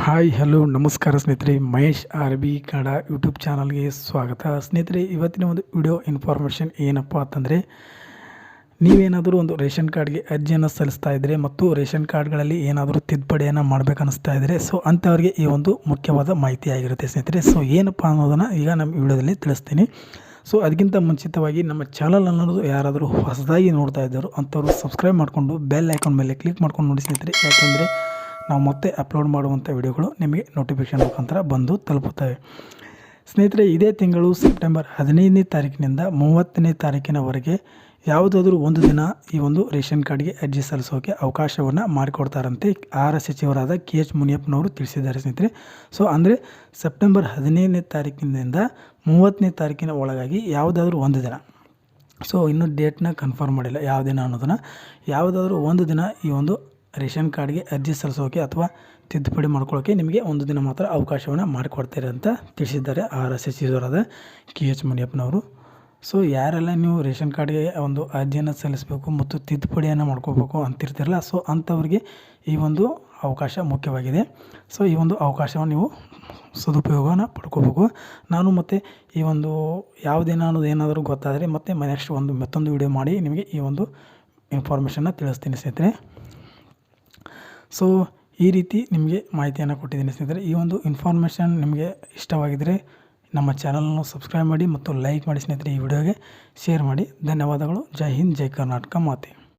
Hi, hello, ನಮಸ್ಕಾರ ಸ್ನೇಹಿತರೆ. Mahesh R B Kannada YouTube ಚಾನಲ್ಗೆ ಸ್ವಾಗತ. ಸ್ನೇಹಿತರೆ, ಇವತ್ತಿನ ಒಂದು ವಿಡಿಯೋ ಇನ್ಫಾರ್ಮೇಷನ್ ಏನಪ್ಪ ಅಂತಂದರೆ, ನೀವೇನಾದರೂ ಒಂದು ರೇಷನ್ ಕಾರ್ಡ್ಗೆ ಅರ್ಜಿಯನ್ನು ಸಲ್ಲಿಸ್ತಾ ಇದ್ದರೆ ಮತ್ತು ರೇಷನ್ ಕಾರ್ಡ್ಗಳಲ್ಲಿ ಏನಾದರೂ ತಿದ್ದುಪಡಿಯನ್ನು ಮಾಡಬೇಕನ್ನಿಸ್ತಾ ಇದ್ದರೆ ಸೊ ಅಂಥವ್ರಿಗೆ ಈ ಒಂದು ಮುಖ್ಯವಾದ ಮಾಹಿತಿ ಆಗಿರುತ್ತೆ ಸ್ನೇಹಿತರೆ. ಸೊ ಏನಪ್ಪ ಅನ್ನೋದನ್ನು ಈಗ ನಮ್ಮ ವಿಡಿಯೋದಲ್ಲಿ ತಿಳಿಸ್ತೀನಿ. ಸೊ ಅದಕ್ಕಿಂತ ಮುಂಚಿತವಾಗಿ ನಮ್ಮ ಚಾನಲ್ ಅನ್ನೋದು ಯಾರಾದರೂ ಹೊಸದಾಗಿ ನೋಡ್ತಾ ಇದ್ದರು ಅಂಥವ್ರು ಸಬ್ಸ್ಕ್ರೈಬ್ ಮಾಡಿಕೊಂಡು ಬೆಲ್ ಐಕಾನ್ ಮೇಲೆ ಕ್ಲಿಕ್ ಮಾಡ್ಕೊಂಡು ನೋಡಿ ಸ್ನೇಹಿತರೆ. ಯಾಕೆಂದರೆ ನಾವು ಮತ್ತೆ ಅಪ್ಲೋಡ್ ಮಾಡುವಂಥ ವಿಡಿಯೋಗಳು ನಿಮಗೆ ನೋಟಿಫಿಕೇಷನ್ ಮುಖಾಂತರ ಬಂದು ತಲುಪುತ್ತವೆ. ಸ್ನೇಹಿತರೆ, ಇದೇ ತಿಂಗಳು ಸೆಪ್ಟೆಂಬರ್ ಹದಿನೈದನೇ ತಾರೀಕಿನಿಂದ ಮೂವತ್ತನೇ ತಾರೀಕಿನವರೆಗೆ ಯಾವುದಾದ್ರೂ ಒಂದು ದಿನ ಈ ಒಂದು ರೇಷನ್ ಕಾರ್ಡ್ಗೆ ಅರ್ಜಿ ಸಲ್ಲಿಸೋಕೆ ಅವಕಾಶವನ್ನು ಮಾಡಿಕೊಡ್ತಾರಂತೆ ಆಹಾರ ಸಚಿವರಾದ ಕೆ ಎಚ್ ಮುನಿಯಪ್ಪನವರು ತಿಳಿಸಿದ್ದಾರೆ ಸ್ನೇಹಿತರೆ. ಸೊ ಅಂದರೆ ಸೆಪ್ಟೆಂಬರ್ ಹದಿನೈದನೇ ತಾರೀಕಿನಿಂದ ಮೂವತ್ತನೇ ತಾರೀಕಿನ ಒಳಗಾಗಿ ಯಾವುದಾದ್ರೂ ಒಂದು ದಿನ. ಸೊ ಇನ್ನೂ ಡೇಟ್ನ ಕನ್ಫರ್ಮ್ ಮಾಡಿಲ್ಲ, ಯಾವ ದಿನ ಅನ್ನೋದನ್ನು. ಯಾವುದಾದ್ರೂ ಒಂದು ದಿನ ಈ ಒಂದು ರೇಷನ್ ಕಾರ್ಡ್ಗೆ ಅರ್ಜಿ ಸಲ್ಲಿಸೋಕೆ ಅಥವಾ ತಿದ್ದುಪಡಿ ಮಾಡ್ಕೊಳ್ಳೋಕೆ ನಿಮಗೆ ಒಂದು ದಿನ ಮಾತ್ರ ಅವಕಾಶವನ್ನು ಮಾಡಿಕೊಡ್ತಾರೆ ಅಂತ ತಿಳಿಸಿದ್ದಾರೆ ಆಹಾರ ಸಚಿವರಾದ ಕೆ ಎಚ್ ಮುನಿಯಪ್ಪನವರು. ಸೊ ಯಾರೆಲ್ಲ ನೀವು ರೇಷನ್ ಕಾರ್ಡ್ಗೆ ಒಂದು ಅರ್ಜಿಯನ್ನು ಸಲ್ಲಿಸಬೇಕು ಮತ್ತು ತಿದ್ದುಪಡಿಯನ್ನು ಮಾಡ್ಕೋಬೇಕು ಅಂತಿರ್ತಿರಲ್ಲ ಸೊ ಅಂಥವ್ರಿಗೆ ಈ ಒಂದು ಅವಕಾಶ ಮುಖ್ಯವಾಗಿದೆ. ಸೊ ಈ ಒಂದು ಅವಕಾಶವನ್ನು ನೀವು ಸದುಪಯೋಗನ ಪಡ್ಕೋಬೇಕು ನಾನು ಮತ್ತು ಈ ಒಂದು ಯಾವುದೇನೋ ಅನ್ನೋದು ಏನಾದರೂ ಗೊತ್ತಾದರೆ ಮತ್ತೆ ನೆಕ್ಸ್ಟ್ ಒಂದು ಮತ್ತೊಂದು ವಿಡಿಯೋ ಮಾಡಿ ನಿಮಗೆ ಈ ಒಂದು ಇನ್ಫಾರ್ಮೇಷನ್ನ ತಿಳಿಸ್ತೀನಿ ಸ್ನೇಹಿತರೆ. ಸೊ ಈ ರೀತಿ ನಿಮಗೆ ಮಾಹಿತಿಯನ್ನು ಕೊಟ್ಟಿದ್ದೀನಿ ಸ್ನೇಹಿತರೆ. ಈ ಒಂದು ಇನ್ಫಾರ್ಮೇಷನ್ ನಿಮಗೆ ಇಷ್ಟವಾಗಿದ್ದರೆ ನಮ್ಮ ಚಾನಲನ್ನು ಸಬ್ಸ್ಕ್ರೈಬ್ ಮಾಡಿ ಮತ್ತು ಲೈಕ್ ಮಾಡಿ ಸ್ನೇಹಿತರೆ ಈ ವಿಡಿಯೋಗೆ ಶೇರ್ ಮಾಡಿ. ಧನ್ಯವಾದಗಳು. ಜೈ ಹಿಂದ್, ಜೈ ಕರ್ನಾಟಕ. ಮಾತೆ.